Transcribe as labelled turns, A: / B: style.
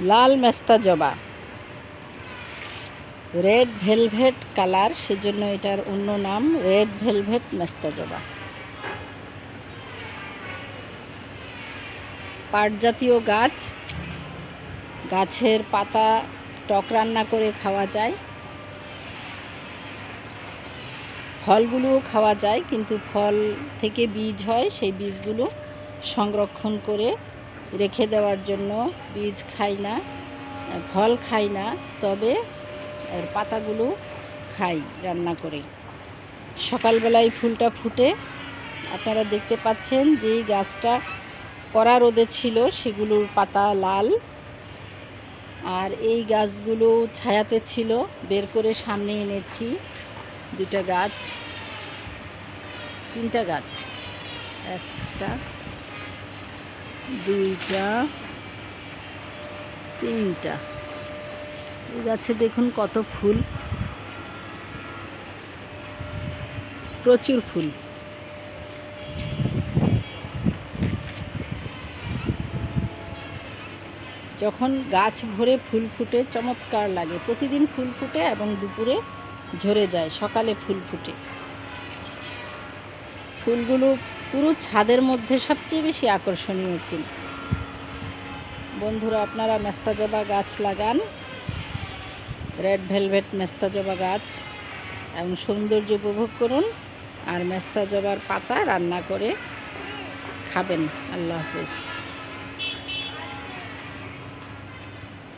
A: লাল মেস্তা জবা। Red velvet colour, সেজন্য এটার অন্য নাম রেড ভেলভেট মেস্তা জবা। পাট জাতীয় গাছ, গাছের পাতা টক রান্না করে খাওয়া যায়। ফলগুলোও খাওয়া যায়, কিন্তু ফল থেকে বীজ হয়, সেই বীজগুলো সংরক্ষণ করে রেখে দেওয়ার জন্য বীজ খাই না, ফল খাই না, তবে এর পাতাগুলো খাই রান্না করে। সকালবেলায় ফুলটা ফুটে আপনারা দেখতে পাচ্ছেন যেই গাছটা কড়া রোদে ছিল সেগুলোর পাতা লাল। আর এই গাছগুলো ছায়াতে ছিল, বের করে সামনে এনেছি দুটা গাছ, তিনটা গাছ, একটা দুইটা, তিনটা। এই গাছে দেখুন কত ফুল। প্রচুর ফুল। যখন গাছ ভরে ফুল ফুটে, চমৎকার লাগে। প্রতিদিন ফুল ফুটে এবং দুপুরে ঝরে যায়, সকালে ফুল ফুটে। ফুলগুলো পুরো ছাদের মধ্যে সবচেয়ে বেশি আকর্ষণীয় ফুল। বন্ধুরা, আপনারা মেস্তা জবা গাছ লাগান। রেড ভেলভেট মেস্তা জবা গাছ এবং সৌন্দর্য উপভোগ করুন আর মেস্তা জবার পাতা রান্না করে খাবেন। আল্লাহ হাফেজ।